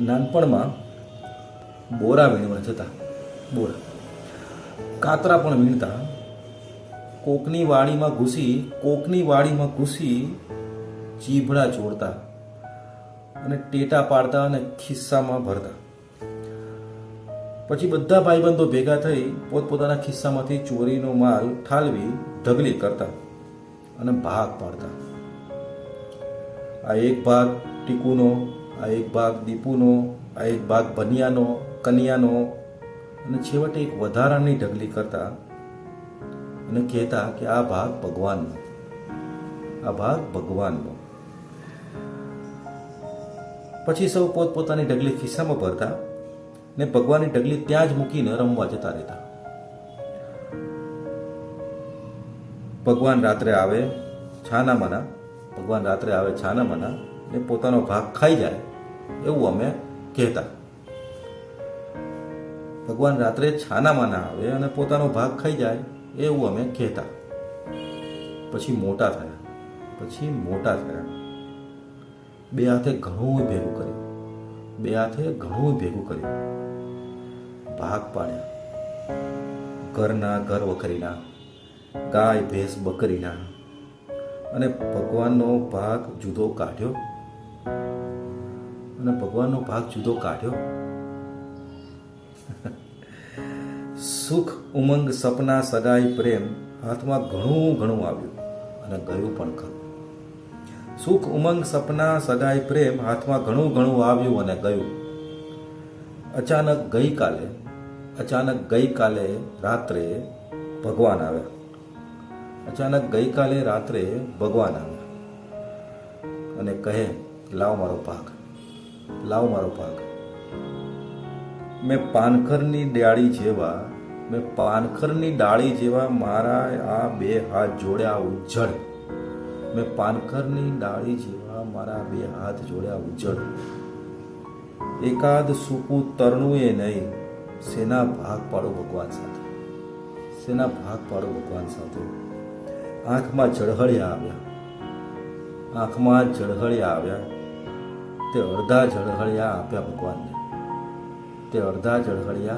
નાનપણમાં બોરા વીણવા જતા. બોરા. કાતરા પણ વીણતા. કોકની વાડીમાં ઘૂસી, કોકની વાડીમાં ઘૂસી ચીભડા ચોરતા અને ટેટા પાડતા અને ખિસ્સામાં ભરતા. પછી બધા ભાઈબંધો ભેગા થઈ પોતપોતાના ખિસ્સામાંથી ચોરીનો માલ ઠાલવી, ઢગલી કરતા અને ભાગ પાડતા. આ એક ભાગ ટીકુનો આ એક ભાગ દીપુનો, આ એક ભાગ બનિયાનો કન્યાનો અને છેવટે એક વધારાની ઢગલી કરતા અને કહેતા કે આ ભાગ ભગવાનનો. આ ભાગ ભગવાનનો. પછી સૌ પોતપોતાની ઢગલી ખિસ્સામાં ભરતા ને ભગવાનની ઢગલી ત્યાં જ મૂકીને રમવા જતા રહેતા. ભગવાન રાત્રે આવે છાના મના ભગવાન રાત્રે આવે છાના માના ને પોતાનો ભાગ ખાઈ જાય, એવું અમે કહેતા. ભગવાન રાત્રે છાનામાં ના આવે અને પોતાનો ભાગ ખાઈ જાય, એવું અમે કહેતા. પછી મોટા થયા, પછી મોટા થયા. બે હાથે ઘણું ભેગું કર્યું, બે હાથે ઘણું ભેગું કર્યું. ભાગ પાડ્યા. ઘરના ઘર વખરીના, ગાય, ભેંસ બકરીના. અને ભગવાનનો ભાગ જુદો કાઢ્યો. અને ભગવાનનો ભાગ જુદો કાઢ્યો. સુખ ઉમંગ સપના સગાઈ પ્રેમ હાથમાં ઘણું ઘણું આવ્યું અને ગયું પણ ખરું. સુખ ઉમંગ સપના સગાઈ પ્રેમ હાથમાં ઘણું ઘણું આવ્યું અને ગયું. અચાનક ગઈકાલે અચાનક ગઈકાલે રાત્રે ભગવાન આવ્યા. અચાનક ગઈકાલે રાત્રે ભગવાન આવ્યા. અને કહે લાવ મારો પાક. લાવ મારો પાક. મેં પાનખરની ડાળી જેવા, મેં પાનખરની ડાળી જેવા મારા આ બે હાથ જોડ્યા ઉજ્જડ. મેં પાનખરની ડાળી જેવા મારા બે હાથ જોડ્યા ઉજ્જડ. એકાદ સૂકું તરણું એ નહીં, સેના ભાગ પાડો ભગવાન સાથે. સેના ભાગ પાડો ભગવાન સાથે. આંખમાં ઝળહળિયા આવ્યા. આંખમાં ઝળહળિયા આવ્યા. તે અડધા ઝળહળિયા આપ્યા ભગવાનને. તે અડધા ઝળહળિયા